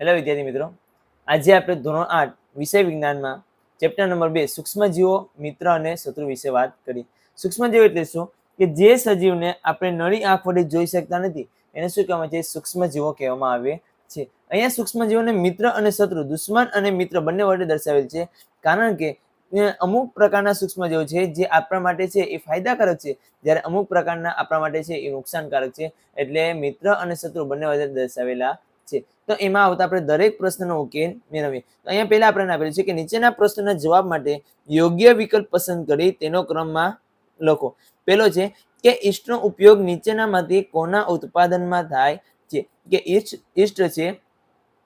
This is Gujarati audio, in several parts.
હેલો વિદ્યાર્થી મિત્રો. આજે આપણે ધોરણ આઠ, વિષય વિજ્ઞાનમાં ચેપ્ટર નંબર બે, સૂક્ષ્મજીવો, મિત્ર અને શત્રુ વિશે વાત કરી. સૂક્ષ્મજીવો એટલે શું? કે જે સજીવને આપણે નળી આંખ વડે જોઈ શકતા નથી, એને શું કહેવામાં છે? સૂક્ષ્મજીવો કહેવામાં આવે છે. અહીંયા સૂક્ષ્મજીવોને મિત્ર અને શત્રુ, દુશ્મન અને મિત્ર બંને વડે દર્શાવેલ છે. કારણ કે અમુક પ્રકારના સૂક્ષ્મજીવો છે જે આપણા માટે છે એ ફાયદાકારક છે. જ્યારે અમુક પ્રકારના આપણા માટે છે એ નુકસાનકારક છે. એટલે મિત્ર અને શત્રુ બંને વડે દર્શાવેલા છે. તો એમાં આવતા આપણે દરેક પ્રશ્નનો ઉકેલ મેળવીએ. અહીંયા પહેલા આપણે આપેલું છે કે નીચેના પ્રશ્નના જવાબ માટે યોગ્ય વિકલ્પ પસંદ કરી તેનો ક્રમમાં લખો. પહેલો છે કે ઈસ્ટનો ઉપયોગ નીચેનામાંથી કોના ઉત્પાદનમાં થાય છે? કે ઈસ્ટ ઈસ્ટ છે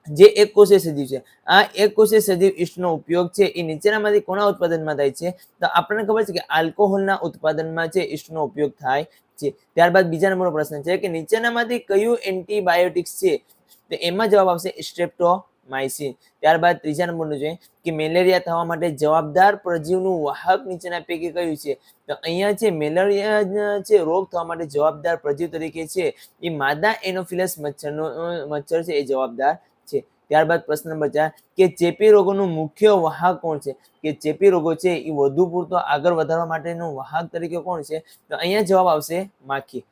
જે એક કોષે સજીવ છે. આ એક કોષે સજીવ ઈસ્ટનો ઉપયોગ છે એ નીચેનામાંથી કોના ઉત્પાદનમાં થાય છે? તો આપણને ખબર છે કે આલ્કોહોલના ઉત્પાદનમાં છે ઈસ્ટનો ઉપયોગ થાય છે. ત્યારબાદ બીજા નંબરનો પ્રશ્ન છે કે નીચેનામાંથી કયું એન્ટીબાયોટિક્સ છે? તો એમાં જવાબ આવશે સ્ટ્રેપ્ટોમાઇસિન ત્યારબાદ ત્રીજા નંબરનું જોઈએ કે મેલેરિયા થવા માટે જવાબદાર પ્રજીવનું વાહક નીચેના પૈકી કયું છે? તો અહીંયા છે મેલેરિયા છે, રોગ થવા માટે જવાબદાર પ્રજીવ તરીકે છે, એ માદા એનોફિલસ મચ્છરનો મચ્છર છે, એ જવાબદાર છે. ત્યારબાદ પ્રશ્ન નંબર ચાર કે ચેપી રોગોનું મુખ્ય વાહક કોણ છે? કે ચેપી રોગો છે, એ વધુ પૂરતો આગળ વધારવા માટેનું વાહક તરીકે કોણ છે? તો અહીંયા જવાબ આવશે માખી.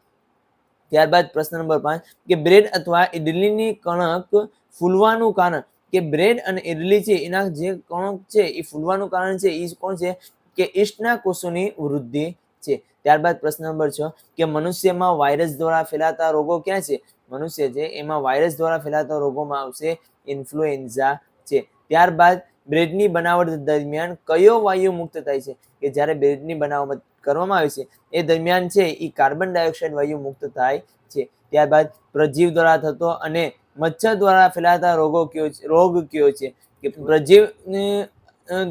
ત્યારબાદ પ્રશ્ન નંબર પાંચ, કે બ્રેડ અથવા ઇડલીની કણક ફૂલવાનું કારણ, કે બ્રેડ અને ઇડલી છે, એના જે કણક છે, એ ફૂલવાનું કારણ છે એ કોણ છે? કે ઈસ્ટના કોષોની વૃદ્ધિ છે. ત્યારબાદ પ્રશ્ન નંબર છ, કે મનુષ્યમાં વાયરસ દ્વારા ફેલાતા રોગો ક્યાં છે? મનુષ્ય છે, એમાં વાયરસ દ્વારા ફેલાતા રોગોમાં આવશે, ઇન્ફ્લુએન્ઝા છે. ત્યારબાદ બ્રેડની બનાવટ દરમિયાન કયો વાયુ મુક્ત થાય છે? કે જ્યારે બ્રેડની બનાવટ કરવામાં આવે છે, એ દરમિયાન છે એ કાર્બન ડાયોક્સાઇડ વાયુ મુક્ત થાય છે. ત્યારબાદ પ્રજીવ દ્વારા થતો અને મચ્છર દ્વારા ફેલાતા રોગો કયો રોગ કયો છે? કે પ્રજીવ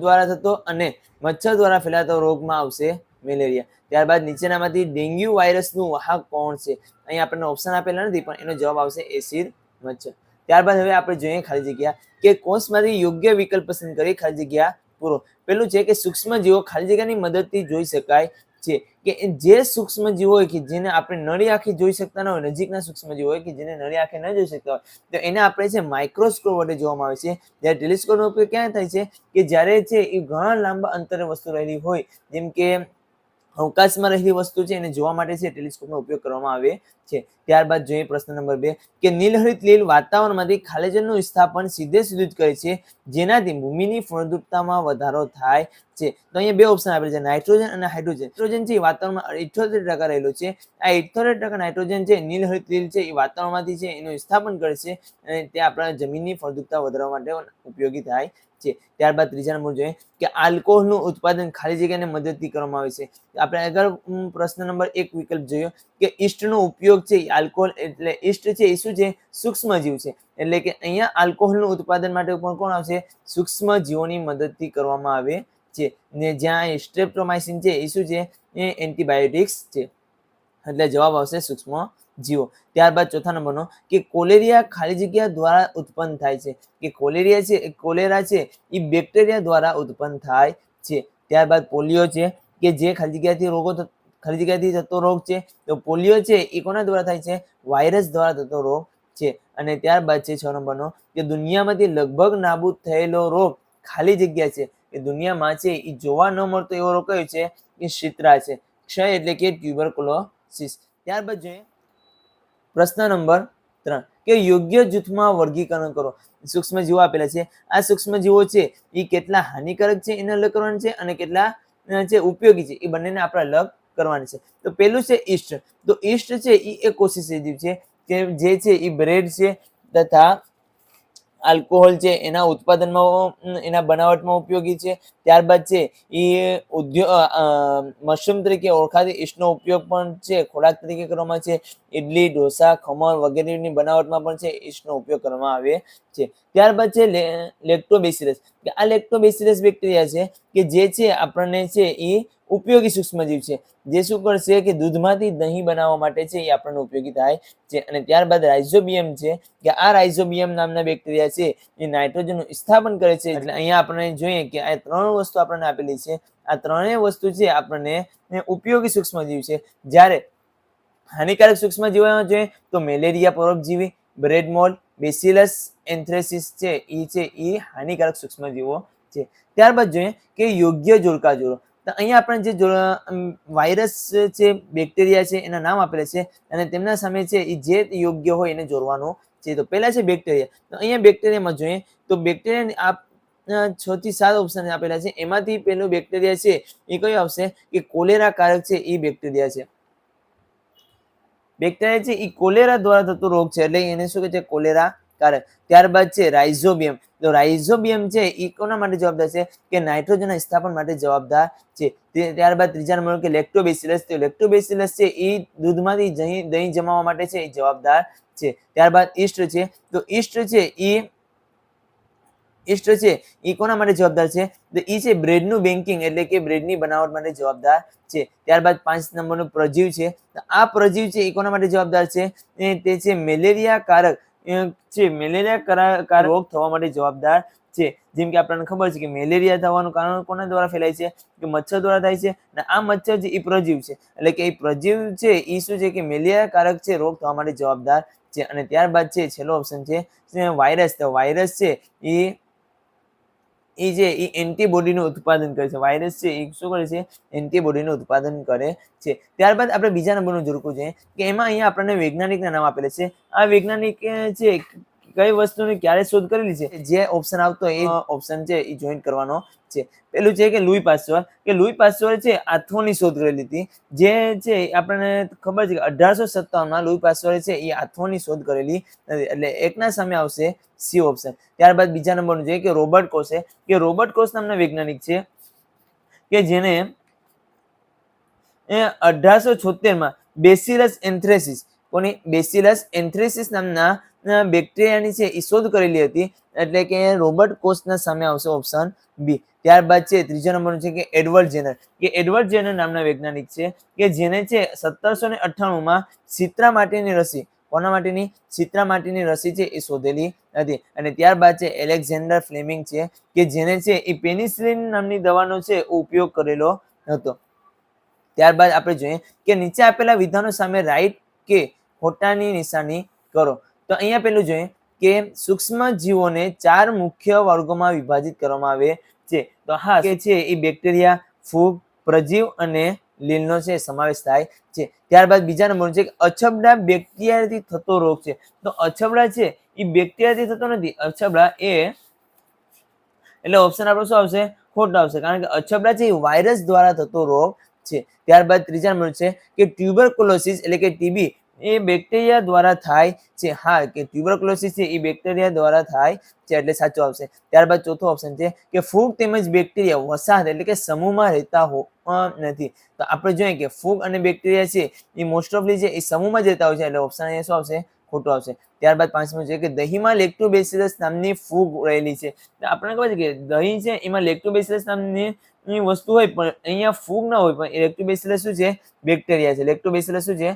દ્વારા થતો અને મચ્છર દ્વારા ફેલાતો રોગમાં આવશે મેલેરિયા. ત્યારબાદ નીચેનામાંથી ડેન્ગ્યુ વાયરસનું વાહક કોણ છે? અહીં આપણને ઓપ્શન આપેલા નથી, પણ એનો જવાબ આવશે એસિડ મચ્છર. ત્યારબાદ હવે આપણે જોઈએ ખાલી જગ્યા કે કોષમાંથી યોગ્ય વિકલ્પ પસંદ કરી ખાલી જગ્યા પૂરો. પેલું છે કે સૂક્ષ્મ જીવો ખાલી જગ્યાની મદદથી જોઈ શકાય છે કે જે સૂક્ષ્મ જીવો હોય કે જેને આપણે નળી આંખે જોઈ શકતા ન હોય, નજીકના સૂક્ષ્મ જીવો હોય કે જેને નળી આંખે ન જોઈ શકતા હોય, તો એને આપણે છે માઇક્રોસ્કોપ વડે જોવામાં આવે છે. જ્યારે ટેલિસ્કોપનો ઉપયોગ ક્યાં થાય છે? કે જ્યારે છે એ ઘણા લાંબા અંતરે વસ્તુ રહેલી હોય, જેમ કે અવકાશમાં રહેલી વસ્તુ છે એને જોવા માટે છે, ટેલિસ્કોપનો ઉપયોગ કરવામાં આવે છે. ત્યારબાદ જોઈએ પ્રશ્ન નંબર બે, કે નીલહરિત લીલ વાતાવરણમાંથી ખાલેજનનું વિસ્થાપન સીધે સીધું જ કરે છે, જેનાથી ભૂમિની ફળદ્રુપતામાં વધારો થાય છે. તો અહીંયા બે ઓપ્શન આપેલ છે, નાઇટ્રોજન અને હાઇડ્રોજન. નાઇટ્રોજન છે વાતાવરણમાં ઇઠોતેર ટકા રહેલું છે. આ ઇઠોતેર ટકા નાઇટ્રોજન છે નીલહરિત લીલ છે, એ વાતાવરણમાંથી છે, એનું વિસ્થાપન કરે છે અને તે આપણા જમીનની ફળદ્રુપતા વધારવા માટે ઉપયોગી થાય છે. ત્યારબાદ ત્રીજા નંબર જોઈએ કે આલ્કોહોલનું ઉત્પાદન ખાલી જગ્યાને મદદથી કરવામાં આવે છે. આપણે આગળ પ્રશ્ન નંબર એક વિકલ્પ જોયો કે ઈસ્ટનો ઉપયોગ છે આલ્કોહોલ એટલે ઈસ્ટ છે એ શું છે? સૂક્ષ્મજીવ છે. એટલે કે અહીંયા આલ્કોહોલનું ઉત્પાદન માટે પણ કોણ આવશે? સૂક્ષ્મજીવોની મદદથી કરવામાં આવે છે. ને જ્યાં સ્ટ્રેપ્ટોમાઇસિન છે એ શું છે? એ એન્ટીબાયોટિક્સ છે. એટલે જવાબ આવશે સૂક્ષ્મ જીવો. ત્યારબાદ ચોથા નંબરનો કે કોલેરિયા ખાલી જગ્યા દ્વારા ઉત્પન્ન થાય છે. કે કોલેરિયા છે કોલેરા છે, એ બેક્ટેરિયા દ્વારા ઉત્પન્ન થાય છે. ત્યારબાદ પોલિયો છે, કે જે ખાલી જગ્યાથી રોગો ખાલી જગ્યાથી થતો રોગ છે, તો પોલિયો છે, એ કોના દ્વારા થાય છે? વાયરસ દ્વારા થતો રોગ છે. અને ત્યારબાદ છે, છ નંબરનો કે દુનિયામાંથી લગભગ નાબૂદ થયેલો રોગ ખાલી જગ્યા છે. એ દુનિયામાં છે, એ જોવા ન મળતો એવો રોગ કયો છે? એ શિત્રા છે. ક્ષય એટલે કે ટ્યુબરકુલોસિસ ત્યારબાદ જોઈએ પ્રશ્ન નંબર ત્રણ, કે યોગ્ય જૂથમાં વર્ગીકરણ કરો. સૂક્ષ્મ જીવો આપેલા છે. આ સૂક્ષ્મ જીવો છે એ કેટલા હાનિકારક છે, એને અલગ કરવાના છે અને કેટલા છે ઉપયોગી છે, એ બંનેને આપણે અલગ કરવાની છે. તો પેલું છે ઈસ્ટ તો ઈસ્ટ છે એ એક કોશી જીવ છે, કે જે છે એ બ્રેડ છે તથા આલ્કોહોલ છે, એના ઉત્પાદનમાં એના બનાવટમાં ઉપયોગી છે. ત્યારબાદ છે, એ ઉદ્યોગ મશરૂમ તરીકે ઓળખાતી ઈસ્ટનો ઉપયોગ પણ છે, ખોરાક તરીકે કરવામાં છે. ઇડલી ઢોસા, ખમણ વગેરેની બનાવટમાં પણ છે ઈસ્ટનો ઉપયોગ કરવામાં આવે છે. ત્યારબાદ છે લેક્ટોબેસિલસ. કે આ લેક્ટોબેસિલસ બેક્ટેરિયા છે કે જે છે આપણને છે એ ઉપયોગી સૂક્ષ્મજીવ છે. જે શું કરશે કે દૂધમાંથી દહીં બનાવવા માટે છે એ આપણને ઉપયોગી થાય છે. અને ત્યારબાદ રાઇઝોબિયમ છે કે આ રાઇઝોબિયમ નામના બેક્ટેરિયા છે એ નાઇટ્રોજનનું સ્થાપન કરે છે. એટલે અહીંયા આપણે જોઈએ કે આ ત્રણ વસ્તુ આપણને આપેલી છે. આ ત્રણેય વસ્તુ છે આપણને ઉપયોગી સૂક્ષ્મજીવ છે. જ્યારે હાનિકારક સૂક્ષ્મજીવોમાં જોઈએ તો મેલેરિયા, પરોપજીવી બ્રેડ મોલ બેસિલસ એન્થ્રેસિસ છે એ છે એ હાનિકારક સૂક્ષ્મજીવો છે. ત્યારબાદ જોઈએ કે યોગ્ય જોડકા જોડો. તો અહીંયા આપણે જે વાયરસ છે, બેક્ટેરિયા છે, એના નામ આપેલા છે અને તેમના સામે છે એ જે યોગ્ય હોય એને જોડવાનું છે. તો પહેલા છે બેક્ટેરિયા. તો અહીંયા બેક્ટેરિયામાં જોઈએ તો બેક્ટેરિયા છ થી સાત ઓપ્શન આપેલા છે. એમાંથી પેલું બેક્ટેરિયા છે, એ કયું આવશે? કે કોલેરા કારક છે એ બેક્ટેરિયા છે. બેક્ટેરિયા છે એ કોલેરા દ્વારા થતો રોગ છે, એટલે એને શું કહે છે? કોલેરા કારક ત્યારબાદ છે રાઇઝોબિયમ. તો રાઇઝોબિયમ છે એ કોના માટે જવાબદાર છે? કે નાઇટ્રોજનના સ્થાપન માટે જવાબદાર છે. ત્યારબાદ ત્રીજા નંબર કે લેક્ટોબેસિલસ. તો લેક્ટોબેસિલસ છે એ દૂધમાંથી દહીં જમાવવા માટે છે એ જવાબદાર છે. ત્યારબાદ ઈસ્ટ છે. તો ઈસ્ટ છે એ ઈસ્ટ છે એ કોના માટે જવાબદાર છે? તો એ છે બ્રેડનું બેન્કિંગ એટલે કે બ્રેડની બનાવટ માટે જવાબદાર છે. ત્યારબાદ પાંચ નંબરનું પ્રજીવ છે. આ પ્રજીવ છે એ કોના માટે જવાબદાર છે? તે છે મેલેરિયા કારક છે મેલેરિયા રોગ થવા માટે જવાબદાર છે. જેમ કે આપણને ખબર છે કે મેલેરિયા થવાનું કારણ કોના દ્વારા ફેલાય છે? કે મચ્છર દ્વારા થાય છે? અને આ મચ્છર છે એ પ્રજીવ છે. એટલે કે એ પ્રજીવ છે એ શું છે કે મેલેરિયા કારક છે, રોગ થવા માટે જવાબદાર છે. અને ત્યારબાદ છે, છેલ્લો ઓપ્શન છે વાયરસ તો વાયરસ છે એ એ જે એ એન્ટીબોડીનું ઉત્પાદન કરે છે, વાયરસ છે, એ શું કરે છે? એન્ટીબોડીનું ઉત્પાદન કરે છે. ત્યારબાદ આપણે બીજા નંબરનું જોડકું છે કે એમાં અહીંયા આપણને વૈજ્ઞાનિકના નામ આપેલા છે. આ વૈજ્ઞાનિક છે કઈ વસ્તુની ક્યારે શોધ કરેલી છે? જે ઓપ્શન આવતો એ ઓપ્શન છે એ જોઈન કરવાનો છે. પેલું છે કે લુઈ પાસ્ચર કે લુઈ પાસ્ચર છે આથોની શોધ કરેલી હતી જે છે આપણને ખબર છે કે અઢારસો સત્તાવનમાં લુઈ પાસ્ચર છે એ આથોની શોધ કરેલી નથી એટલે એકના સામે આવશે સી ઓપ્શન ત્યારબાદ બીજા નંબરનું છે કે રોબર્ટ કોસે કે રોબર્ટ કોસ નામના વૈજ્ઞાનિક છે કે જેને અઢારસો છોતેરમાં બેસિલસ એન્થ્રેસિસ કોની બેસિલસ એન્થ્રેસિસ નામના બેક્ટેરિયાની છે એ શોધ કરેલી હતી. એટલે કે રોબર્ટ કોસ્ટના સામે આવશે ઓપ્શન બી ત્યારબાદ છે, ત્રીજા નંબરનું છે કે એડવર્ડ જેનર. કે એડવર્ડ જેનર નામના વૈજ્ઞાનિક છે કે જેને છે સત્તરસો ને અઠ્ઠાણુંમાં સિત્રા માટેની રસી, કોના માટેની? સિત્રા માટેની રસી છે એ શોધેલી હતી. અને ત્યારબાદ છે, એલેક્ઝેન્ડર ફ્લેમિંગ છે કે જેને છે એ પેનિસિલિન નામની દવાનો છે ઉપયોગ કરેલો હતો. ત્યારબાદ આપણે જોઈએ કે નીચે આપેલા વિધાનો સામે રાઈટ કે ખોટાની નિશાની કરો. તો અહીંયા પેલું જોઈએ કે સૂક્ષ્મ જીવોને ચાર મુખ્ય વર્ગોમાં વિભાજિત કરવામાં આવે છે. તો હા કે છે એ બેક્ટેરિયા, ફૂગ, પ્રજીવ અને લીલનો છે સમાવેશ થાય છે. ત્યારબાદ બીજા નંબર છે કે અછબડા બેક્ટેરિયાથી થતો રોગ છે. તો અછબડા છે એ બેક્ટેરિયાથી થતો નથી. અછબડા એ એટલે ઓપ્શન આપણો શું આવશે? ખોટો આવશે. કારણ કે અછબડા છે એ વાયરસ દ્વારા થતો રોગ છે. ત્યારબાદ ત્રીજા નંબર છે કે ટ્યુબરકોલોસિસ એટલે કે ટીબી એ બેક્ટેરિયા દ્વારા થાય છે. હા, કે ટ્યુબરક્લોસિસ છે, એ બેક્ટેરિયા દ્વારા થાય છે, એટલે સાચું આવશે. ત્યારબાદ ચોથો ઓપ્શન છે કે ફૂગ તેમજ બેક્ટેરિયા વસાહત એટલે કે સમૂહમાં રહેતા હો નથી. તો આપણે જોઈએ કે ફૂગ અને બેક્ટેરિયા છે, એ મોસ્ટ ઓફલી છે એ સમૂહમાં જ રહેતા હોય છે, એટલે ઓપ્શન અહીંયા શું આવશે? ખોટું આવશે. ત્યારબાદ પાંચમું છે કે દહીંમાં લેક્ટોબેસિલસ નામની ફૂગ રહેલી છે. આપણને ખબર છે કે દહીં છે, એમાં લેક્ટોબેસિલસ નામની વસ્તુ હોય, પણ અહીંયા ફૂગ ના હોય, પણ લેક્ટોબેસિલસ શું છે? બેક્ટેરિયા છે. લેક્ટોબેસિલસ શું છે?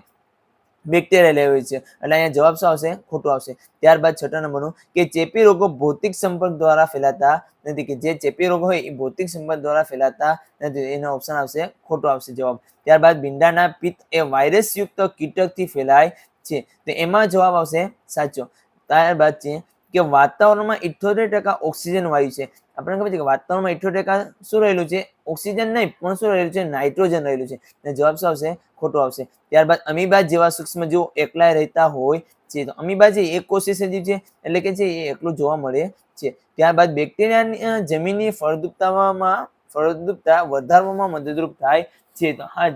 બેક્ટેરિયા લેવી છે. એટલે અહીંયા જવાબ શું આવશે? ખોટું આવશે. ત્યારબાદ છઠ્ઠા નંબરનું કે ચેપી રોગો ભૌતિક સંપર્ક દ્વારા ફેલાતા નથી કે જે ચેપી રોગો હોય એ ભૌતિક સંપર્ક દ્વારા ફેલાતા નથી. એનો ઓપ્શન આવશે, ખોટો આવશે જવાબ. ત્યારબાદ ભીંડાના પિત્ત એ વાયરસયુક્ત કીટકથી ફેલાય છે. તો એમાં જવાબ આવશે સાચો. ત્યારબાદ છે કે વાતાવરણમાં ઇઠ્ઠોતેર ટકા ઓક્સિજન વાયુ છે. આપણને ખબર છે કે વાતાવરણમાં ઇઠ્ઠોતેર ટકા શું રહેલું છે? ઓક્સિજન નહીં, પણ શું રહેલું છે? નાઇટ્રોજન રહેલું છે. અને જવાબ શું આવશે? ખોટો આવશે. ત્યારબાદ અમીબા જેવા સૂક્ષ્મજીવો એકલા રહેતા હોય છે. તો અમીબા છે એક કોષી સજીવ છે, એટલે કે છે એ એકલું જોવા મળે છે. ત્યારબાદ બેક્ટેરિયાની જમીનની ફળદ્રુપતામાં, ફળદ્રુપતા વધારવામાં મદદરૂપ થાય છે. તો હા,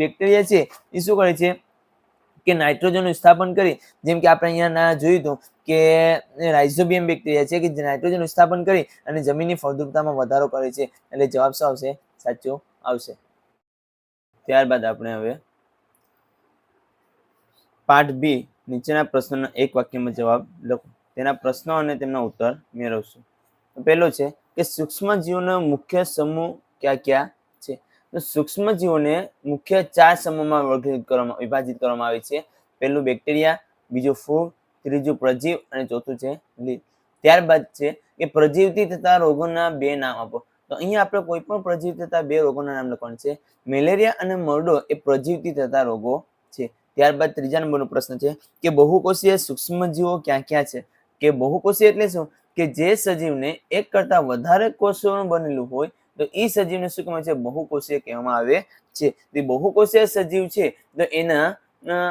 બેક્ટેરિયા છે, એ શું કરે છે? કે નાઇટ્રોજનનું સ્થાપન કરી, જેમ કે આપણે અહીંયા ના જોયું હતું કે રાઇઝોબિયમ બેક્ટેરિયા છે કે જે નાઇટ્રોજનનું સ્થાપન કરી અને જમીનની ફળદ્રુપતામાં વધારો કરે છે. એટલે જવાબ શું આવશે? સાચો આવશે. ત્યારબાદ આપણે હવે પાઠ બી નીચેના પ્રશ્નોના એક વાક્યમાં જવાબ લખો. તેના પ્રશ્નો અને તેમના ઉત્તર મેળવશું. પહેલો છે કે સૂક્ષ્મ જીવોનો મુખ્ય સમૂહ ક્યાં ક્યાં? તો સૂક્ષ્મજીવોને મુખ્ય ચાર સમૂહમાં વર્ગીકૃત કરવામાં વિભાજિત કરવામાં આવે છે. પહેલું બેક્ટેરિયા, બીજું ફૂગ, ત્રીજું પ્રજીવ અને ચોથું છે લીલ ત્યારબાદ છે કે પ્રજીવથી થતા રોગોના બે નામ આપો. તો અહીંયા આપણે કોઈ પણ પ્રજીવ થતા બે રોગોના નામ લખવાનું છે. મેલેરિયા અને મરડો એ પ્રજીવથી થતા રોગો છે. ત્યારબાદ ત્રીજા નંબરનો પ્રશ્ન છે કે બહુકોષીય સૂક્ષ્મજીવો ક્યાં ક્યાં છે? કે બહુકોષીય એટલે શું? કે જે સજીવને એક કરતા વધારે કોષોનું બનેલું હોય તો એ સજીવને શું કહેવાય છે? બહુકોષીય કહેવામાં આવે છે. તે બહુકોષીય સજીવ છે, તો એના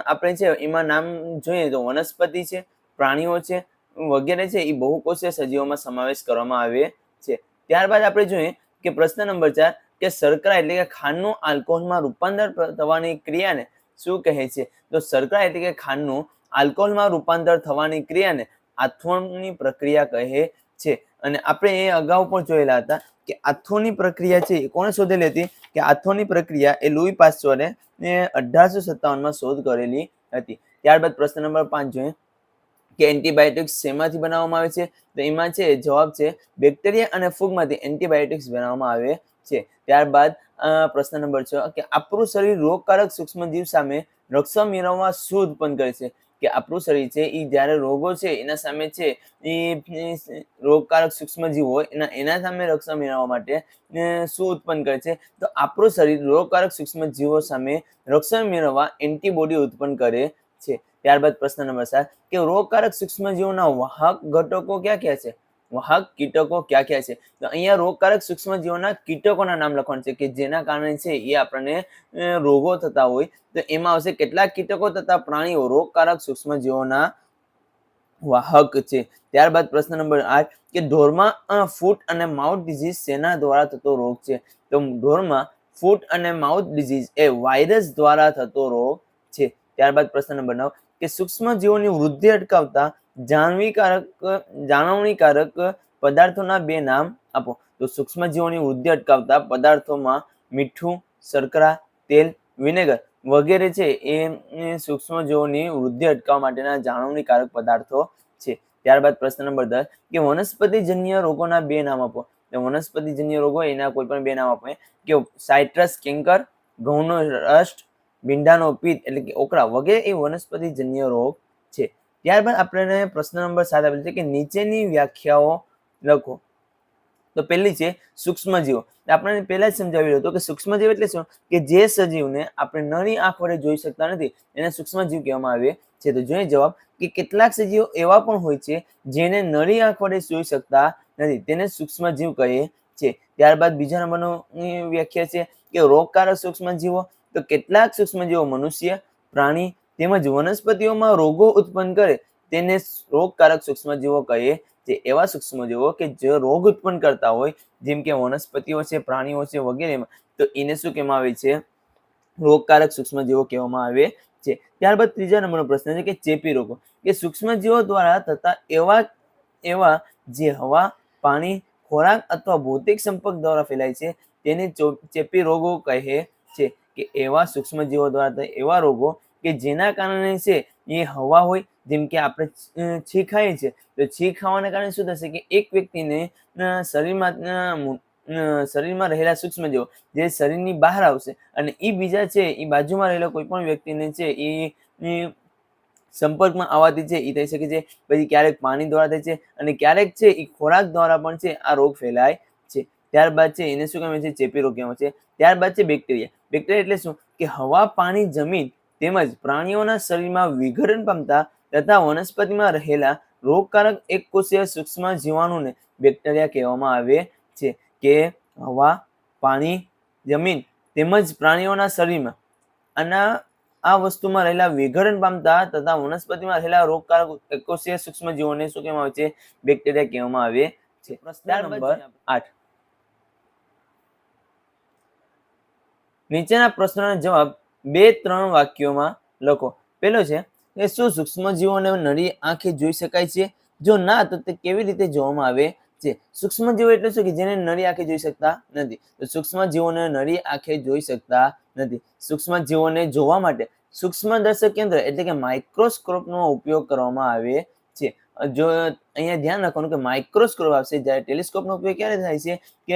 આપણે છે, એમાં નામ જોઈએ તો વનસ્પતિ છે, પ્રાણીઓ છે, વગેરે છે એ બહુકોષીય સજીવોમાં સમાવેશ કરવામાં આવે છે. ત્યારબાદ આપણે જોઈએ કે પ્રશ્ન નંબર ચાર કે શર્કરા એટલે કે ખાંડનું આલ્કોહોલમાં રૂપાંતર થવાની ક્રિયાને શું કહે છે? તો શર્કરા એટલે કે ખાંડનું આલ્કોહોલમાં રૂપાંતર થવાની ક્રિયાને આથવણની પ્રક્રિયા કહે છે. અને આપણે એ અગાઉ પણ જોયેલા હતા કે આથોની પ્રક્રિયા છે એ કોણે શોધેલી હતી? કે આથોની પ્રક્રિયા એ લુઈ પાસ્ચરે અઢારસો સત્તાવનમાં શોધ કરેલી હતી. ત્યારબાદ પ્રશ્ન નંબર પાંચ જોઈએ. કે એન્ટીબાયોટિક્સ શેમાંથી બનાવવામાં આવે છે? તો એમાં છે, જવાબ છે, બેક્ટેરિયા અને ફૂગમાંથી એન્ટીબાયોટિક્સ બનાવવામાં આવે છે. ત્યારબાદ પ્રશ્ન નંબર છ, કે આપણું શરીર રોગકારક સૂક્ષ્મજીવ સામે રક્ષણ મેળવવા શું ઉત્પન્ન કરે છે? કે આપણું શરીર છે એ જ્યારે રોગો છે, એના સામે છે એ રોગકારક સૂક્ષ્મજીવ હોય, એના એના સામે રક્ષણ મેળવવા માટે શું ઉત્પન્ન કરે છે, તો આપણું શરીર રોગકારક સૂક્ષ્મજીવો સામે રક્ષણ મેળવવા એન્ટીબોડી ઉત્પન્ન કરે છે. ત્યારબાદ પ્રશ્ન નંબર સાત, કે રોગકારક સૂક્ષ્મજીવોના વાહક ઘટકો ક્યાં ક્યાં છે? વાહક કીટકો ક્યાં ક્યાં છે? તો અહીંયા રોગકારક સૂક્ષ્મજીવોના કીટકોના નામ લખવાનું છે કે જેના કારણે છે એ આપણને રોગો થતા હોય. તો એમાં આવશે કેટલાક કીટકો તથા પ્રાણીઓ રોગકારક સૂક્ષ્મજીવોના વાહક છે. ત્યારબાદ પ્રશ્ન નંબર આઠ, કે ઢોરમાં ફૂટ અને માઉથ ડિઝીઝ શેના દ્વારા થતો રોગ છે? તો ઢોરમાં ફૂટ અને માઉથ ડિઝીઝ એ વાયરસ દ્વારા થતો રોગ છે. ત્યારબાદ પ્રશ્ન નંબર નવ, કે સૂક્ષ્મજીવોની વૃદ્ધિ અટકાવતા જાણવીકારક જાળવણીકારક પદાર્થોના બે નામ આપો. તો સૂક્ષ્મજીવોની વૃદ્ધિ અટકાવતા પદાર્થોમાં મીઠું, શર્કરા, તેલ, વિનેગર વગેરે છે. એ સૂક્ષ્મજીવોની વૃદ્ધિ અટકાવવા માટેના જાળવણીકારક પદાર્થો છે. ત્યારબાદ પ્રશ્ન નંબર દસ કે વનસ્પતિજન્ય રોગોના બે નામ આપો. તો વનસ્પતિજન્ય રોગો એના કોઈ પણ બે નામ આપો. કે સાઇટ્રસ કેન્કર, ઘઉંનો રસ્ટ ભીંડાનો પિત્ત એટલે કે ઓકરા વગેરે એ વનસ્પતિજન્ય રોગ છે. ત્યારબાદ આપણને પ્રશ્ન નંબર સાત આપેલ છે કે નીચેની વ્યાખ્યાઓ લખો. તો પહેલી છે સૂક્ષ્મજીવો. આપણે પહેલા જ સમજાવ્યું હતું કે સૂક્ષ્મજીવ એટલે શું? કે જે સજીવને આપણે નળી આંખ વડે જોઈ શકતા નથી, એને સૂક્ષ્મજીવ કહેવામાં આવે છે. તો જોઈએ જવાબ કે કેટલાક સજીવો એવા પણ હોય છે જેને નળી આંખ વડે જોઈ શકતા નથી, તેને સૂક્ષ્મજીવ કહે છે. ત્યારબાદ બીજા નંબરનો વ્યાખ્યા છે કે રોગકારક સૂક્ષ્મજીવો. તો કેટલાક સૂક્ષ્મજીવો મનુષ્ય, પ્રાણી તેમજ વનસ્પતિઓમાં રોગો ઉત્પન્ન કરે તેને રોગકારક સૂક્ષ્મજીવો કહે છે એવા સૂક્ષ્મજીવો કે જે રોગ ઉત્પન્ન કરતા હોય, જેમ કે વનસ્પતિઓ છે, પ્રાણીઓ છે વગેરેમાં, તો એને શું કહેવામાં આવે છે? રોગકારક સૂક્ષ્મજીવો કહેવામાં આવે છે. ત્યારબાદ ત્રીજા નંબરનો પ્રશ્ન છે કે ચેપી રોગો. કે સૂક્ષ્મજીવો દ્વારા થતા એવા એવા જે હવા, પાણી, ખોરાક અથવા ભૌતિક સંપર્ક દ્વારા ફેલાય છે, તેને ચેપી રોગો કહે છે કે એવા સૂક્ષ્મજીવો દ્વારા એવા રોગો કે જેના કારણે છે એ હવા હોય, જેમ કે આપણે છી ખાઈએ છીએ, તો છીંક ખાવાના કારણે શું થશે કે એક વ્યક્તિને શરીરમાં શરીરમાં રહેલા સૂક્ષ્મજીવો જે શરીરની બહાર આવશે અને એ બીજા છે એ બાજુમાં રહેલા કોઈ પણ વ્યક્તિને છે એ સંપર્કમાં આવવાથી છે એ થઈ શકે છે. પછી ક્યારેક પાણી દ્વારા થાય છે અને ક્યારેક છે એ ખોરાક દ્વારા પણ છે આ રોગ ફેલાય છે. ત્યારબાદ છે એને શું કહેવાય છે? ચેપી રોગ કહેવાય છે. ત્યારબાદ છે બેક્ટેરિયા બેક્ટેરિયા એટલે શું? કે હવા, પાણી, જમીન તેમજ પ્રાણીઓના શરીરમાં વિઘટન પામતા તથા વનસ્પતિમાં રહેલા રોગકારક એકકોષીય સૂક્ષ્મ જીવાણુને બેક્ટેરિયા કહેવામાં આવે છે કે હવા પાણી જમીન તેમજ પ્રાણીઓના શરીરમાં આના આ વસ્તુમાં રહેલા વિઘટન પામતા તથા વનસ્પતિમાં રહેલા રોગકારક એકકોષીય સૂક્ષ્મ જીવોને શું કહેવામાં આવે છે? બેક્ટેરિયા કહેવામાં આવે છે. પ્રશ્ન નંબર આઠ. નીચેના પ્રશ્નનો જવાબ બે ત્રણ વાક્યોમાં લખો. પેલો છે કે શું સૂક્ષ્મજીવોને નળી આંખે જોઈ શકાય છે? જો ના, તો તે કેવી રીતે જોવામાં આવે છે? સૂક્ષ્મજીવો એટલે શું કે જેને નળી આંખે જોઈ શકતા નથી. તો સૂક્ષ્મજીવોને નળી આંખે જોઈ શકતા નથી. સૂક્ષ્મજીવોને જોવા માટે સૂક્ષ્મદર્શક કેન્દ્ર એટલે કે માઇક્રોસ્કોપનો ઉપયોગ કરવામાં આવે છે. જો અહીંયા ધ્યાન રાખવાનું કે માઇક્રોસ્કોપ આવશે, જ્યારે ટેલિસ્કોપનો ઉપયોગ ક્યારે થાય છે? કે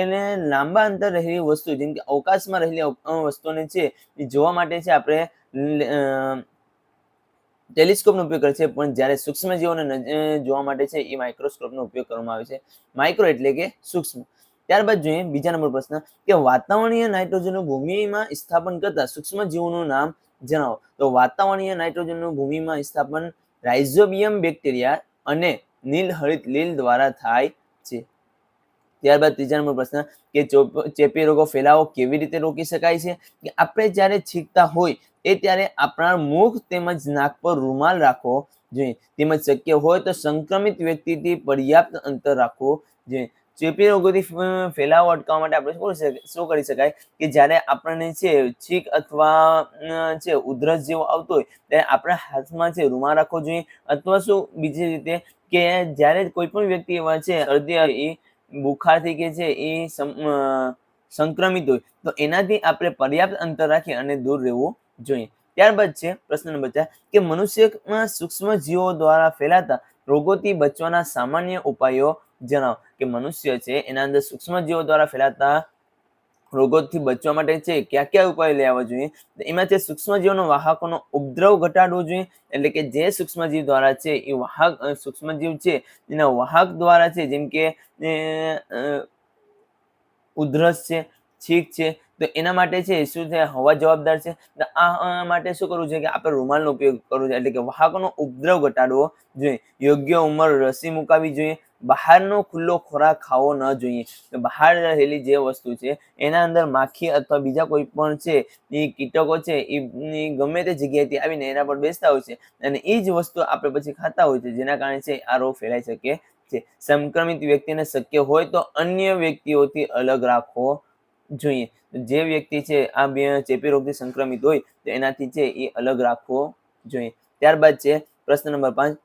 લાંબા અંતર રહેલી વસ્તુ, જેમ કે અવકાશમાં રહેલી વસ્તુને છે, એ જોવા માટે છે આપણે ટેલિસ્કોપનો ઉપયોગ કરે છે, પણ જ્યારે સૂક્ષ્મજીવોને જીવોને જોવા માટે છે, એ માઇક્રોસ્કોપનો ઉપયોગ કરવામાં આવે છે. માઇક્રો એટલે કે સૂક્ષ્મ. ત્યારબાદ જોઈએ બીજા નંબર પ્રશ્ન, કે વાતાવરણીય નાઇટ્રોજનનું ભૂમિમાં સ્થાપન કરતા સૂક્ષ્મજીવોનું નામ જણાવો. તો વાતાવરણીય નાઇટ્રોજનનું ભૂમિમાં સ્થાપન રાઇઝોબિયમ બેક્ટેરિયા અને નીલહરિત લીલ દ્વારા થાય છે. ત્યારબાદ ત્રીજા નંબર પ્રશ્ન કે ચોપ- રોગો ફેલાવો કેવી રીતે રોકી શકાય છે? કે આપણે જ્યારે છીંકતા હોય એ ત્યારે આપણા મુખ તેમજ નાક પર રૂમાલ રાખવો જોઈએ. તેમજ શક્ય હોય તો સંક્રમિત વ્યક્તિથી પર્યાપ્ત અંતર રાખવું જોઈએ. ચેપી રોગોથી ફેલાવો અટકાવવા માટે આપણે શું કરી શકાય કે જ્યારે આપણને છે છીક અથવા છે ઉધરસ જેવો આવતો હોય, ત્યારે આપણા હાથમાં છે રૂમાલ રાખવો જોઈએ અથવા શું બીજી રીતે કે જ્યારે કોઈ પણ વ્યક્તિ એવા છે, શરદી એ બુખારથી કે છે એ સંક્રમિત હોય, તો એનાથી આપણે પર્યાપ્ત અંતર રાખી અને દૂર રહેવું જોઈએ. ત્યારબાદ છે પ્રશ્ન નંબર ચાર કે મનુષ્યમાં સૂક્ષ્મ જીવો દ્વારા ફેલાતા રોગોથી બચવાના સામાન્ય ઉપાયો જણાવો કે મનુષ્ય છે, એના અંદર સૂક્ષ્મ જીવો દ્વારા ફેલાતા રોગોથી બચવા માટે છે કયા કયા ઉપાયો લેવા જોઈએ? એમાં છે સૂક્ષ્મજીવોનો વાહકોનો ઉપદ્રવ ઘટાડવો જોઈએ, એટલે કે જે સૂક્ષ્મજીવ દ્વારા છે, એ વાહક સૂક્ષ્મજીવ છે, એના વાહક દ્વારા છે, જેમ કે ઉધરસ છે, છીક છે, તો એના માટે છે, શું છે, હવા જવાબદાર છે? આ માટે શું કરવું જોઈએ કે આપણે રૂમાલનો ઉપયોગ કરવો જોઈએ, એટલે કે વાહકોનો ઉપદ્રવ ઘટાડવો જોઈએ, યોગ્ય ઉંમર રસી મુકાવી જોઈએ બહારનો ખુલ્લો ખોરાક ખાવો ન જોઈએ. તો બહાર રહેલી જે વસ્તુ છે, એના અંદર માખી અથવા બીજા કોઈ પણ છે, એ કીટકો છે, એ ગમે તે જગ્યાએથી આવીને એના પર બેસતા હોય છે અને એ જ વસ્તુ આપણે પછી ખાતા હોય છે, જેના કારણે છે, આ રોગ ફેલાઈ શકે છે. સંક્રમિત વ્યક્તિને શક્ય હોય તો અન્ય વ્યક્તિઓથી અલગ રાખવો જોઈએ. જે વ્યક્તિ છે, આ બે ચેપી રોગથી સંક્રમિત હોય તો એનાથી છે, એ અલગ રાખવો જોઈએ. ત્યારબાદ છે, પ્રશ્ન નંબર પાંચ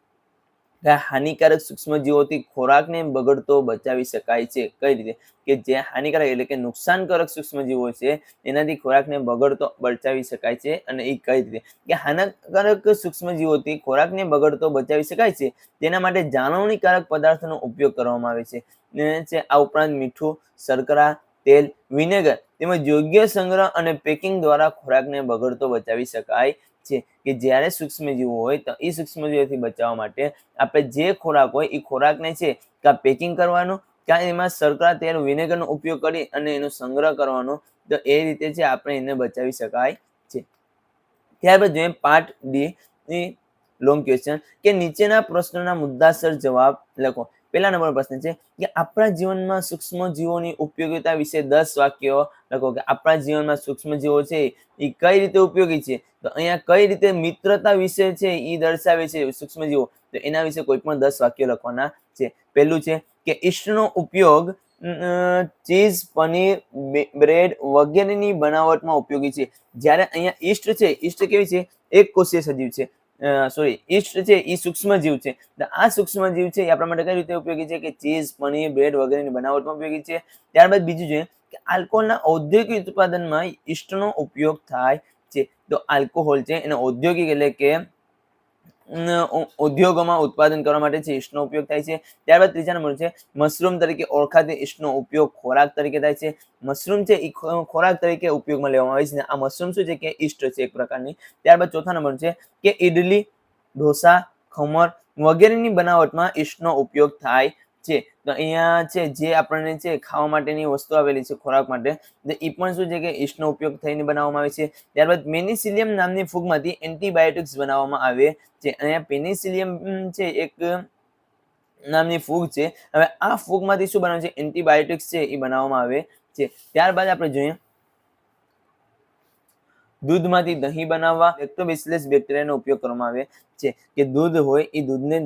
કે હાનિકારક સૂક્ષ્મજીવોથી ખોરાકને બગડતો બચાવી શકાય છે. કઈ રીતે? કે જે હાનિકારક એટલે કે નુકસાનકારક સૂક્ષ્મજીવો છે, એનાથી ખોરાકને બગડતો બચાવી શકાય છે અને એ કઈ રીતે? કે હાનિકારક સૂક્ષ્મજીવોથી ખોરાકને બગડતો બચાવી શકાય છે, તેના માટે જાળવણીકારક પદાર્થોનો ઉપયોગ કરવામાં આવે છે આ ઉપરાંત મીઠું, શર્કરા, તેલ, વિનેગર તેમજ યોગ્ય સંગ્રહ અને પેકિંગ દ્વારા ખોરાકને બગડતો બચાવી શકાય છે કે જ્યારે સૂક્ષ્મજીવો હોય તો એ સૂક્ષ્મજીવોથી બચાવવા માટે આપણે જે ખોરાક હોય એ ખોરાકને છે કાં પેકિંગ કરવાનું કાં એમાં શર્કરા, તેલ, વિનેગરનો ઉપયોગ કરી અને એનો સંગ્રહ કરવાનો, તો એ રીતે છે આપણે એને બચાવી શકાય છે. ત્યારબાદ જોઈએ પાર્ટ ડી લોંગ ક્વેશ્ચન કે નીચેના પ્રશ્નોના મુદ્દાસર જવાબ લખો. પહેલા નંબર પ્રશ્ન છે કે આપણા જીવનમાં સૂક્ષ્મ જીવોની ઉપયોગિતા વિશે દસ વાક્યો લખો કે આપણા જીવનમાં સૂક્ષ્મ જીવો છે એ કઈ રીતે ઉપયોગી છે? તો અહીંયા કઈ રીતે મિત્રતા વિશે છે એ દર્શાવે છે સૂક્ષ્મ જીવો? તો એના વિશે કોઈ પણ દસ વાક્યો લખવાના છે. પહેલું છે કે ઈસ્ટનો ઉપયોગ ચીઝ, પનીર બ્રેડ વગેરેની બનાવટમાં ઉપયોગી છે. જ્યારે અહીંયા ઈસ્ટ છે ઈસ્ટ કેવી છે? એક કોષીય સજીવ છે. સોરી ઈસ્ટ છે? એ સૂક્ષ્મજીવ છે. આ સૂક્ષ્મજીવ છે એ આપણા માટે કઈ રીતે ઉપયોગી છે? કે ચીઝ, પનીર, બ્રેડ વગેરેની બનાવટમાં ઉપયોગી છે. ત્યારબાદ બીજું જોઈએ કે આલ્કોહોલના ઔદ્યોગિક ઉત્પાદનમાં ઈસ્ટનો ઉપયોગ થાય છે. તો આલ્કોહોલ છે એનો ઔદ્યોગિક એટલે કે ઉદ્યોગોમાં ઉત્પાદન કરવા માટે છે ઈસ્ટનો ઉપયોગ થાય છે, ત્યારબાદ ત્રીજા નંબર છે, મશરૂમ તરીકે ઓળખાતી ઈસ્ટનો ઉપયોગ ખોરાક તરીકે થાય છે. મશરૂમ છે એ ખોરાક તરીકે ઉપયોગમાં લેવામાં આવે છે આ મશરૂમ શું છે કે ઈસ્ટ છે એક પ્રકારની. ત્યારબાદ ચોથા નંબર છે કે ઇડલી ઢોસા ખમર વગેરેની બનાવટમાં ઈસ્ટનો ઉપયોગ થાય છે, તો અહીંયા છે, જે આપણને છે, ખાવા માટેની વસ્તુ આવેલી છે ખોરાક માટે, તો એ પણ શું છે કે ઈસ્ટનો ઉપયોગ થઈને બનાવવામાં આવે છે. ત્યારબાદ મેનિસિલિયમ નામની ફૂગમાંથી એન્ટીબાયોટિક્સ બનાવવામાં આવે છે. અહીંયા પેનિસિલિયમ છે, એક નામની ફૂગ છે. હવે આ ફૂગમાંથી શું બનાવે છે? એન્ટીબાયોટિક્સ છે એ બનાવવામાં આવે છે. ત્યારબાદ આપણે જોઈએ દૂધમાંથી દહીં બનાવવા લેક્ટોબેસિલસ બેક્ટેરિયાનો ઉપયોગ કરવામાં આવે છે કે દૂધ હોય એ દૂધને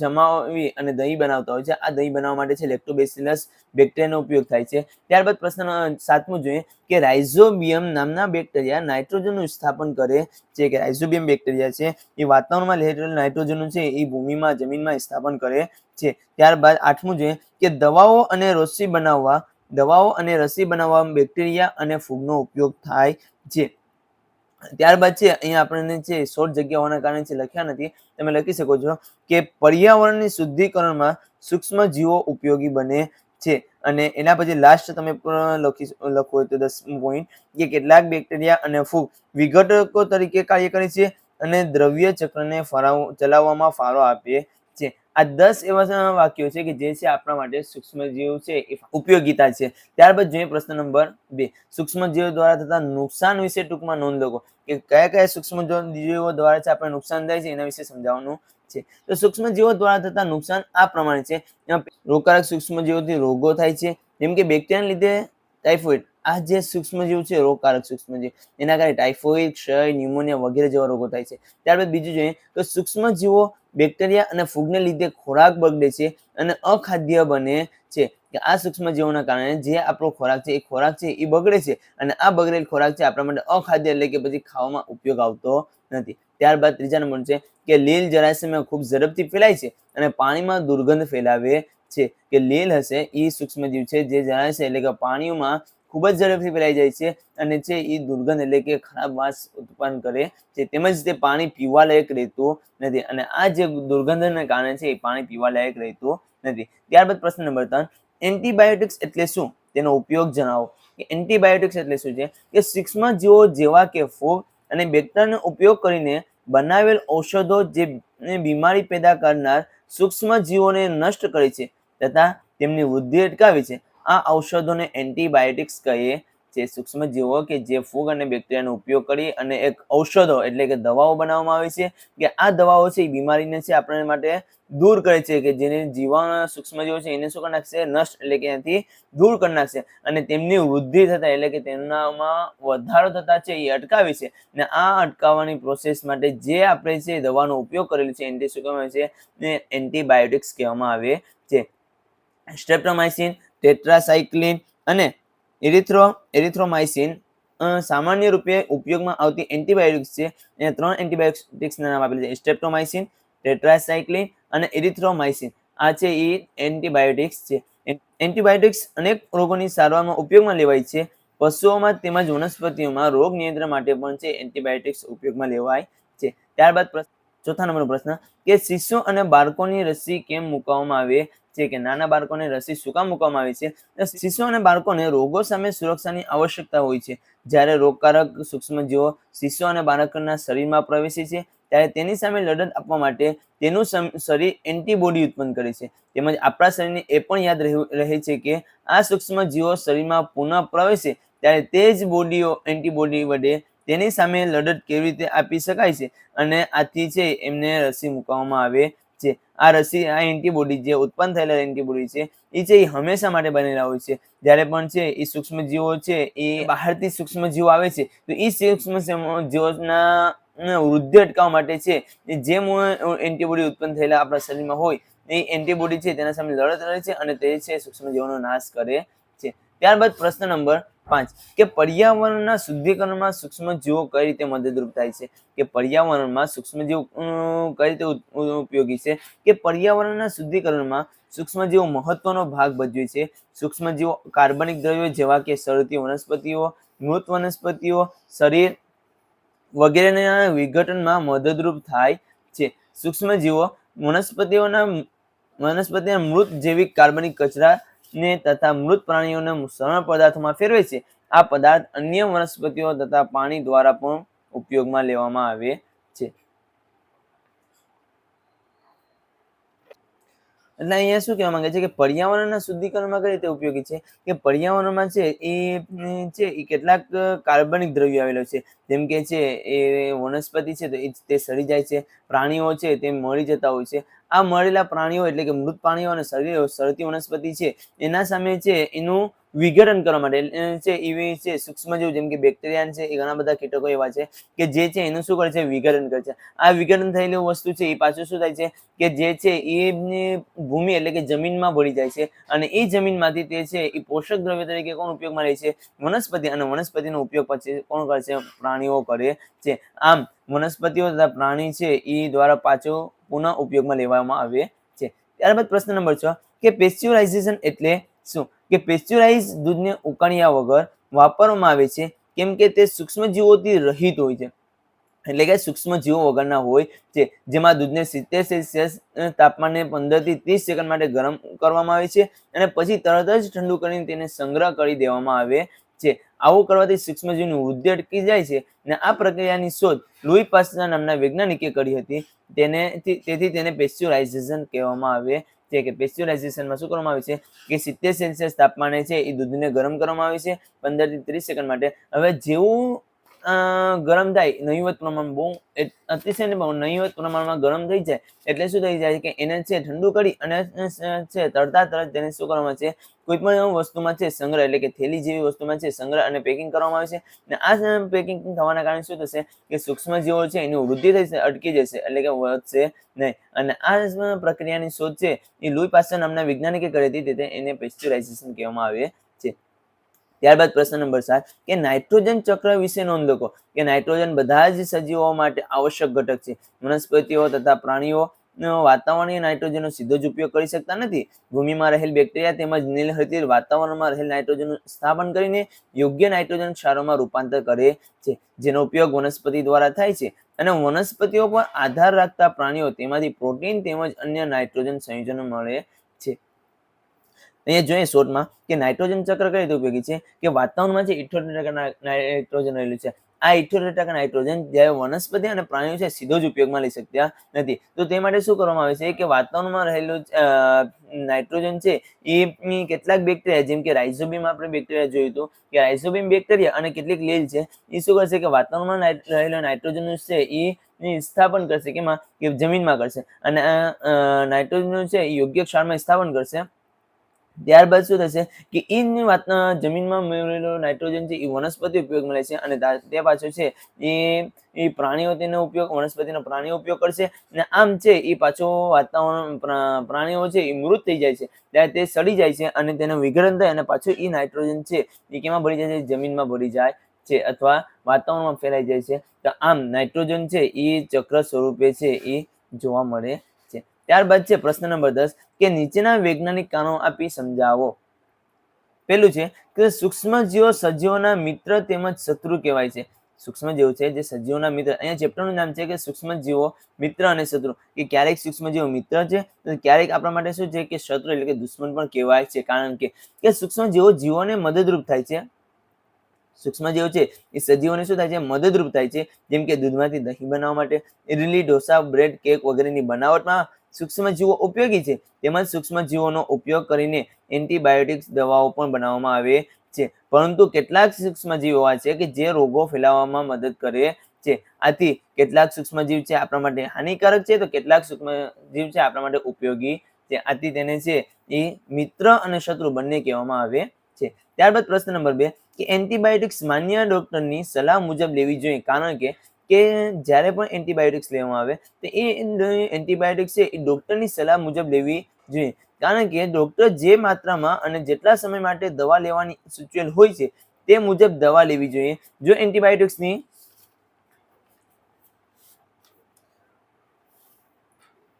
જમાવી અને દહીં બનાવતા હોય છે. આ દહીં બનાવવા માટે છે લેક્ટોબેસિલસ બેક્ટેરિયાનો ઉપયોગ થાય છે. ત્યારબાદ પ્રશ્ન સાતમું જોઈએ કે રાઇઝોબિયમ નામના બેક્ટેરિયા નાઇટ્રોજનનું સ્થાપન કરે છે કે રાઇઝોબિયમ બેક્ટેરિયા છે એ વાતાવરણમાં રહેલું નાઇટ્રોજનનું છે એ ભૂમિમાં, જમીનમાં સ્થાપન કરે છે. ત્યારબાદ આઠમું જોઈએ કે દવાઓ અને રસી બનાવવા, દવાઓ અને રસી બનાવવા બેક્ટેરિયા અને ફૂગનો ઉપયોગ થાય છે ત્યારબાદ છે, અહીંયા આપણને છે શોર્ટ જગ્યા હોવાના કારણે છે લખ્યા નથી, તમે લખી શકો છો કે પર્યાવરણની શુદ્ધિકરણમાં સૂક્ષ્મ જીવો ઉપયોગી બને છે. અને એના પછી લાસ્ટ તમે પણ લખી લખો તો દસમું પોઈન્ટ કે કેટલાક બેક્ટેરિયા અને ફૂગ વિઘટકો તરીકે કાર્ય કરે છે અને દ્રવ્ય ચક્રને ફરાવ, ચલાવવામાં ફાળો આપે આ દસ એવા વાક્યો છે કે જે છે આપણા માટે સૂક્ષ્મજીવ છે, એ ઉપયોગીતા છે. ત્યારબાદ જોઈએ પ્રશ્ન નંબર બે. સૂક્ષ્મજીવો દ્વારા થતા નુકસાન વિશે ટૂંકમાં નોંધ લખો કે કયા કયા સૂક્ષ્મજીવો દ્વારા છે આપણે નુકસાન થાય છે એના વિશે સમજાવવાનું છે. તો સૂક્ષ્મજીવો દ્વારા થતા નુકસાન આ પ્રમાણે છે. રોગકારક સૂક્ષ્મજીવોથી રોગો થાય છે. જેમ કે બેક્ટેરિયાને લીધે ટાઇફોઇડ આ જે સૂક્ષ્મજીવ છે રોગકારક સૂક્ષ્મજીવ એના કારણે ટાઇફોઇડ ક્ષય ન્યુમોનિયા વગેરે જેવા રોગો થાય છે. ત્યારબાદ બીજું જોઈએ તો સૂક્ષ્મજીવો બેક્ટેરિયા અને ફૂગને લીધે ખોરાક બગડે છે અને અખાદ્ય બને છે. કે આ સૂક્ષ્મજીવોના કારણે જે આપણો ખોરાક છે, એ ખોરાક છે, એ બગડે છે અને આ બગડેલ ખોરાક છે આપણા માટે અખાદ્ય એટલે કે પછી ખાવામાં ઉપયોગ આવતો નથી. ત્યારબાદ ત્રીજા નંબર છે કે લીલ જરાશયમાં ખૂબ ઝડપથી ફેલાય છે અને પાણીમાં દુર્ગંધ ફેલાવે છે કે લીલ હશે એ સૂક્ષ્મજીવ છે જે જળાશય એટલે કે પાણીઓમાં ખૂબ જ ઝડપથી ફેલાઈ જાય છે અને છે એ દુર્ગંધ એટલે કે ખરાબ વાસ ઉત્પન્ન કરે છે તેમજ તે પાણી પીવા લાયક રહેતું નથી અને આ જે દુર્ગંધને કારણે છે એ પાણી પીવા લાયક રહેતું નથી. ત્યારબાદ પ્રશ્ન નંબર ત્રણ, એન્ટીબાયોટિક્સ એટલે શું? તેનો ઉપયોગ જણાવો. કે એન્ટીબાયોટિક્સ એટલે શું છે? કે સૂક્ષ્મજીવો જેવા કે ફૂગ અને બેક્ટેરિયાનો ઉપયોગ કરીને બનાવેલ ઔષધો જે બીમારી પેદા કરનાર સૂક્ષ્મજીવોને નષ્ટ કરે છે. તથા તેમની વૃદ્ધિ અટકાવી છે. આ ઔષધોને એન્ટીબાયોટિક્સ કહીએ છે સૂક્ષ્મજીવો કે જે ફૂગ અને બેક્ટેરિયાનો ઉપયોગ કરી અને એક ઔષધો એટલે કે દવાઓ બનાવવામાં આવે છે. કે આ દવાઓ છે એ બીમારીને છે આપણે માટે દૂર કરે છે કે જેને જીવાણુ સૂક્ષ્મજીવો છે એને શું કરી નાખશે? નષ્ટ એટલે કે એનાથી દૂર કરી નાખશે. અને તેમની વૃદ્ધિ થતા એટલે કે તેમનામાં વધારો થતા છે એ અટકાવી છે. અને આ અટકાવવાની પ્રોસેસ માટે જે આપણે છે દવાનો ઉપયોગ કરેલો છે એન્ટી શું કહેવાય છે? ને એન્ટીબાયોટિક્સ કહેવામાં આવે છે. સ્ટ્રેપ્ટોમાઇસિન ટેટ્રાસાઇક્લિન અને એરિથ્રો એરિથ્રોમાઇસિન સામાન્ય રૂપે ઉપયોગમાં આવતી એન્ટીબાયોટિક્સ છે. એને ત્રણ એન્ટીબાયોટિક્સના નામ આપેલા છે. સ્ટ્રેપ્ટોમાઇસિન ટેટ્રાસાઇક્લિન અને એરિથ્રોમાઇસિન આ છે એ એન્ટીબાયોટિક્સ છે. એન્ટીબાયોટિક્સ અનેક રોગોની સારવારમાં ઉપયોગમાં લેવાય છે. પશુઓમાં તેમજ વનસ્પતિઓમાં રોગ નિયંત્રણ માટે પણ છે એન્ટીબાયોટિક્સ ઉપયોગમાં લેવાય છે. ત્યારબાદ ચોથા નંબરનો પ્રશ્ન કે શિશુ અને બાળકોની રસી કેમ મૂકવામાં આવે? છે કે નાના બાળકોને રસી શું કામ મૂકવામાં આવે છે? શિશુ અને બાળકોને રોગો સામે સુરક્ષાની આવશ્યકતા હોય છે. જ્યારે રોગકારક સૂક્ષ્મજીવો શિશુ અને બાળકના શરીરમાં પ્રવેશે છે, ત્યારે તેની સામે લડત આપવા માટે તેનું શરીર એન્ટીબોડી ઉત્પન્ન કરે છે. તેમજ આપણા શરીરને એ પણ યાદ રહે છે કે આ સૂક્ષ્મજીવો શરીરમાં પુનઃ પ્રવેશે, ત્યારે તે જ બોડીઓ એન્ટીબોડી વડે તેની સામે લડત કેવી રીતે આપી શકાય છે? અને આથી છે એમને રસી મૂકવામાં આવે છે. આ રસી આ એન્ટીબોડી જે ઉત્પન્ન થયેલા એન્ટીબોડી છે, એ છે એ હંમેશા માટે બનેલા હોય છે. જ્યારે પણ છે એ સૂક્ષ્મજીવો છે, એ બહારથી સૂક્ષ્મજીવો આવે છે, તો એ સૂક્ષ્મજીવોના વૃદ્ધિ અટકાવવા માટે છે જે એન્ટીબોડી ઉત્પન્ન થયેલા આપણા શરીરમાં હોય, એ એન્ટીબોડી છે તેના સામે લડત રહે છે અને તે છે સૂક્ષ્મજીવોનો નાશ કરે છે. ત્યારબાદ પ્રશ્ન નંબર પાંચ. કે પર્યાવરણના શુદ્ધિકરણમાં સૂક્ષ્મજીવો કઈ રીતે મદદરૂપ થાય છે? કે પર્યાવરણમાં સૂક્ષ્મજીવો કઈ રીતે ઉપયોગી છે? કે પર્યાવરણના શુદ્ધિકરણમાં સૂક્ષ્મજીવો મહત્વનો ભાગ ભજવે છે? સૂક્ષ્મજીવો કાર્બનિક દ્રવ્યો જેવા કે સળતી વનસ્પતિઓ, મૃત વનસ્પતિઓ, શરીર વગેરેના વિઘટનમાં મદદરૂપ થાય છે. સૂક્ષ્મજીવો વનસ્પતિઓના, વનસ્પતિના મૃત જૈવિક કાર્બનિક કચરા ને તથા મૃત પ્રાણીઓને સરળ પદાર્થોમાં ફેરવે છે. આ પદાર્થ અન્ય વનસ્પતિઓ તથા પાણી દ્વારા પણ ઉપયોગમાં લેવામાં આવે છે. એટલે અહીંયા શું કહેવા માંગે છે કે પર્યાવરણના શુદ્ધિકરણમાં કઈ રીતે ઉપયોગી છે? કે પર્યાવરણમાં છે એ છે એ કેટલાક કાર્બનિક દ્રવ્યો આવેલો છે. જેમ કે છે એ વનસ્પતિ છે તો એ તે સડી જાય છે. પ્રાણીઓ છે તે મળી જતા હોય છે. આ મળેલા પ્રાણીઓ એટલે કે મૃત પ્રાણીઓ અને શરીર સળતી વનસ્પતિ છે. એના સામે છે એનું વિઘટન કરવા માટે. છે એવી છે સૂક્ષ્મજીવ જેમ કે બેક્ટેરિયા છે, એ ઘણા બધા કીટકો એવા છે કે જે છે એનું શું કરે છે? વિઘટન કરે છે. આ વિઘટન થયેલી વસ્તુ છે, એ પાછું શું થાય છે કે જે છે એ ભૂમિ એટલે કે જમીનમાં ભળી જાય છે અને એ જમીનમાંથી તે છે એ પોષક દ્રવ્ય તરીકે કોણ ઉપયોગમાં લે છે? વનસ્પતિ અને વનસ્પતિનો ઉપયોગ પછી કોણ કરે છે? પ્રાણીઓ કરે છે. આમ વનસ્પતિઓ તથા પ્રાણી છે, એ દ્વારા પાછો પુનઃ ઉપયોગમાં લેવામાં આવે છે. ત્યારબાદ પ્રશ્ન નંબર છ, કે પેસ્ચ્યુરાઇઝેશન એટલે શું? કે પેસ્ચ્યુરાઇઝ દૂધને ઉકાળ્યા વગર વાપરવામાં આવે છે, કેમ કે તે સૂક્ષ્મજીવોથી રહિત હોય છે. એટલે કે સૂક્ષ્મજીવો વગરના હોય છે, જેમાં દૂધને સિત્તેર સેલ્સિયસ તાપમાને પંદરથી ત્રીસ સેકન્ડ માટે ગરમ કરવામાં આવે છે અને પછી તરત જ ઠંડુ કરીને તેને સંગ્રહ કરી દેવામાં આવે છે. આવું કરવાથી સૂક્ષ્મજીવની વૃદ્ધિ અટકી જાય છે અને આ પ્રક્રિયાની શોધ લુઈ પાસના નામના વૈજ્ઞાનિકે કરી હતી. તેને તેથી તેને પેસ્ચ્યુરાઇઝેશન કહેવામાં આવે છે કે પેસ્ચ્યુરાઇઝેશનમાં શું કરવામાં આવે છે કે સિત્તેર સેલ્સિયસ તાપમાને છે એ દૂધને ગરમ કરવામાં આવે છે પંદરથી ત્રીસ સેકન્ડ માટે. હવે જેવું ગરમ થાય, નહીવત પ્રમાણ બહુ અતિશય ને નહીવત પ્રમાણમાં ગરમ થઈ જાય, એટલે શું થઈ જાય કે એને છે ઠંડુ કરી અને છે તરતા તરત તેને શું કરવામાં છે? કોઈ પણ વસ્તુમાં છે સંગ્રહ, એટલે કે થેલી જેવી વસ્તુમાં છે સંગ્રહ અને પેકિંગ કરવામાં આવે છે. અને આ પેકિંગ થવાના કારણે શું થશે કે સૂક્ષ્મ જીવો છે એની વૃદ્ધિ થશે અટકી જશે, એટલે કે વધશે નહીં. અને આ પ્રક્રિયાની શોધ છે એ લુઈ પાસે નામના વૈજ્ઞાનિકે કરી હતી તે એને પેસ્ચ્યુરાઇઝેશન કહેવામાં આવે ત્યારબાદ પ્રશ્ન નંબર સાત, કે નાઇટ્રોજન ચક્ર વિશે નોંધ લખો કે નાઇટ્રોજન બધા જ સજીવો માટે આવશ્યક ઘટક છે. વનસ્પતિઓ તથા પ્રાણીઓ વાતાવરણીય નાઇટ્રોજનનો સીધો જ ઉપયોગ કરી શકતા નથી. ભૂમિમાં રહેલ બેક્ટેરિયા તેમજ નીલહરિત વાતાવરણમાં રહેલ નાઇટ્રોજનનું સ્થાપન કરીને યોગ્ય નાઇટ્રોજન ક્ષારોમાં રૂપાંતર કરે છે, જેનો ઉપયોગ વનસ્પતિ દ્વારા થાય છે. અને વનસ્પતિઓ પર આધાર રાખતા પ્રાણીઓ તેમાંથી પ્રોટીન તેમજ અન્ય નાઇટ્રોજન સંયોજનો મળે છે. અહીંયા જોઈએ શોર્ટમાં કે નાઇટ્રોજન ચક્ર કઈ રીતે ઉપયોગી છે? કે વાતાવરણમાં જે ઇઠોતેર ટકા નાઇટ્રોજન રહેલું છે. આ ઇઠોતેર ટકા નાઇટ્રોજન જ્યારે વનસ્પતિ અને પ્રાણીઓ છે સીધો જ ઉપયોગમાં લઈ શકતા નથી. તો તે માટે શું કરવામાં આવે છે કે વાતાવરણમાં રહેલું નાઇટ્રોજન છે એ કેટલાક બેક્ટેરિયા, જેમ કે રાઇઝોબીમ આપણે બેક્ટેરિયા જોયું હતું, કે રાઇઝોબીમ બેક્ટેરિયા અને કેટલીક લીલ છે, એ શું કરશે કે વાતાવરણમાં રહેલો નાઇટ્રોજન છે એ એ સ્થાપન કરશે. કેમાં કે જમીનમાં કરશે. અને નાઇટ્રોજન છે એ યોગ્ય ક્ષારમાં સ્થાપન કરશે. ત્યારબાદ શું થશે કે એની વાત જમીનમાં મેળવેલો નાઇટ્રોજન છે એ વનસ્પતિ ઉપયોગ મળે છે અને તે પાછો છે એ એ પ્રાણીઓ તેનો ઉપયોગ, વનસ્પતિનો પ્રાણીઓ ઉપયોગ કરશે અને આમ છે એ પાછો વાતાવરણ પ્રાણીઓ છે એ મૃત થઈ જાય છે. ત્યારે તે સડી જાય છે અને તેનો વિઘટન થાય અને પાછું એ નાઇટ્રોજન છે એ કેમાં ભળી જાય છે? જમીનમાં ભળી જાય છે અથવા વાતાવરણમાં ફેલાઈ જાય છે. તો આમ નાઇટ્રોજન છે એ ચક્ર સ્વરૂપે છે એ જોવા મળે ત્યારબાદ છે પ્રશ્ન નંબર દસ કે નીચેના વૈજ્ઞાનિક કારણો આપી સમજાવો. પેલું છે કે સૂક્ષ્મજીવો સજીવોના મિત્ર તેમજ શત્રુ કહેવાય છે. સૂક્ષ્મજીવો છે જે સજીવોના મિત્ર. અહીંયા ચેપ્ટરનું નામ છે કે સૂક્ષ્મજીવો મિત્ર અને શત્રુ. કે ક્યારેક સૂક્ષ્મજીવો મિત્ર છે તો ક્યારેક આપણા માટે શું છે કે શત્રુ એટલે કે દુશ્મન પણ કહેવાય છે. કારણ કે કે સૂક્ષ્મજીવો જીવોને મદદરૂપ થાય છે. સૂક્ષ્મજીવો છે એ સજીવોને શું થાય છે? મદદરૂપ થાય છે. જેમ કે દૂધમાંથી દહીં બનાવવા માટે, ઇડલી, ઢોસા, બ્રેડ, કેક વગેરેની બનાવટમાં સૂક્ષ્મજીવો ઉપયોગી છે. તેમજ સૂક્ષ્મજીવોનો ઉપયોગ કરીને એન્ટીબાયોટિક્સ દવાઓ પણ બનાવવામાં આવે છે. પરંતુ કેટલાક સૂક્ષ્મજીવો એવા છે કે જે રોગો ફેલાવવામાં મદદ કરે છે. આથી કેટલાક સૂક્ષ્મજીવ છે આપણા માટે હાનિકારક છે તો કેટલાક સૂક્ષ્મજીવ છે આપણા માટે ઉપયોગી છે. આથી તેને છે એ મિત્ર અને શત્રુ બંને કહેવામાં આવે છે. ત્યારબાદ પ્રશ્ન નંબર બે કે એન્ટીબાયોટિક્સ માન્ય ડોક્ટરની સલાહ મુજબ લેવી જોઈએ. કારણ કે કે જ્યારે પણ એન્ટીબાયોટિક્સ લેવામાં આવે, તો એ એન્ટીબાયોટિક્સ છે એ ડૉક્ટરની સલાહ મુજબ લેવી જોઈએ. કારણ કે ડોક્ટર જે માત્રામાં અને જેટલા સમય માટે દવા લેવાની સૂચવેલ હોય છે, તે મુજબ દવા લેવી જોઈએ. જો એન્ટીબાયોટિક્સની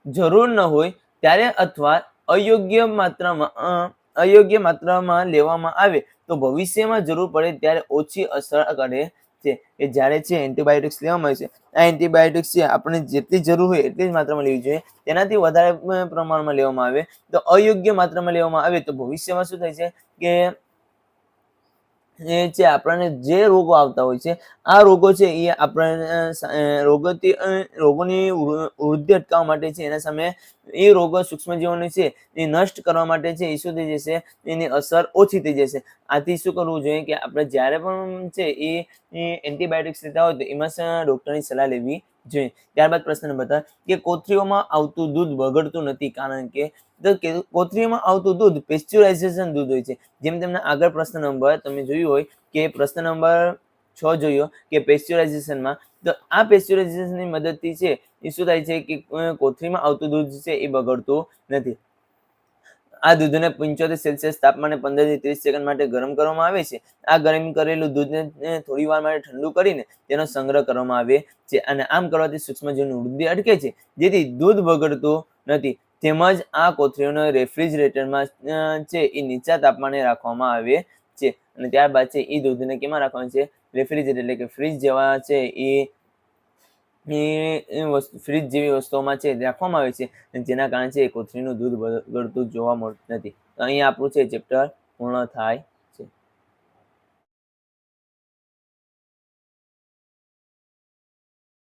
જરૂર ન હોય, ત્યારે અથવા અયોગ્ય માત્રામાં અયોગ્ય માત્રામાં લેવામાં આવે, તો ભવિષ્યમાં જરૂર પડે ત્યારે ઓછી અસર કરે છે કે જ્યારે છે એન્ટીબાયોટિક્સ લેવામાં આવે છે. આ એન્ટીબાયોટિક્સ છે આપણે જેટલી જરૂર હોય એટલી જ માત્રામાં લેવી જોઈએ. તેનાથી વધારે પ્રમાણમાં લેવામાં આવે. તો અયોગ્ય માત્રામાં લેવામાં આવે તો ભવિષ્યમાં શું થાય છે કે એ છે આપણને જે રોગો આવતા હોય છે, આ રોગો છે એ આપણને રોગોથી રોગોની વૃદ્ધિ અટકાવવા માટે છે. એના સામે એ રોગો સૂક્ષ્મજીવોને છે એ નષ્ટ કરવા માટે છે. એ શું થઈ જશે? એની અસર ઓછી થઈ જશે. આથી શું કરવું જોઈએ કે આપણે જ્યારે પણ છે એ એન્ટીબાયોટિક્સ લેતા હોય તો એમાં ડૉક્ટરની સલાહ લેવી જોઈએ. ત્યારબાદ પ્રશ્ન નંબર ત્રણ, કે કોથળીઓમાં આવતું દૂધ બગડતું નથી કારણ કે કોથળીઓમાં આવતું દૂધ પેસ્ચ્યુરાઇઝેશન દૂધ હોય છે. જેમ તમને આગળ પ્રશ્ન નંબર, તમે જોયું હોય કે પ્રશ્ન નંબર છ જોયો કે પેસ્ચ્યુરાઇઝેશનમાં તો આ પેસ્ચ્યુરાઇઝેશનની મદદથી છે, એ શું થાય છે કે કોથળીમાં આવતું દૂધ છે એ બગડતું નથી. આ દૂધને પંચોતેર સેલ્સિયસ તાપમાને પંદરથી ત્રીસ સેકન્ડ માટે ગરમ કરવામાં આવે છે. આ ગરમ કરેલું દૂધને થોડી વાર માટે ઠંડુ કરીને તેનો સંગ્રહ કરવામાં આવે છે અને આમ કરવાથી સૂક્ષ્મજીવની વૃદ્ધિ અટકે છે. જેથી દૂધ બગડતું નથી. તેમજ આ કોથળીઓને રેફ્રિજરેટરમાં છે એ નીચા તાપમાને રાખવામાં આવે છે. અને ત્યારબાદ છે એ દૂધને કેમાં રાખવાનું છે? રેફ્રિજરેટર એટલે કે ફ્રીજ જેવા છે એ ફ્રીજ જેવી વસ્તુઓમાં છે રાખવામાં આવે છે જેના કારણે છે કોથળીનું દૂધ બગડતું જોવા મળતું નથી. અહીં આપણું છે ચેપ્ટર પૂર્ણ થાય.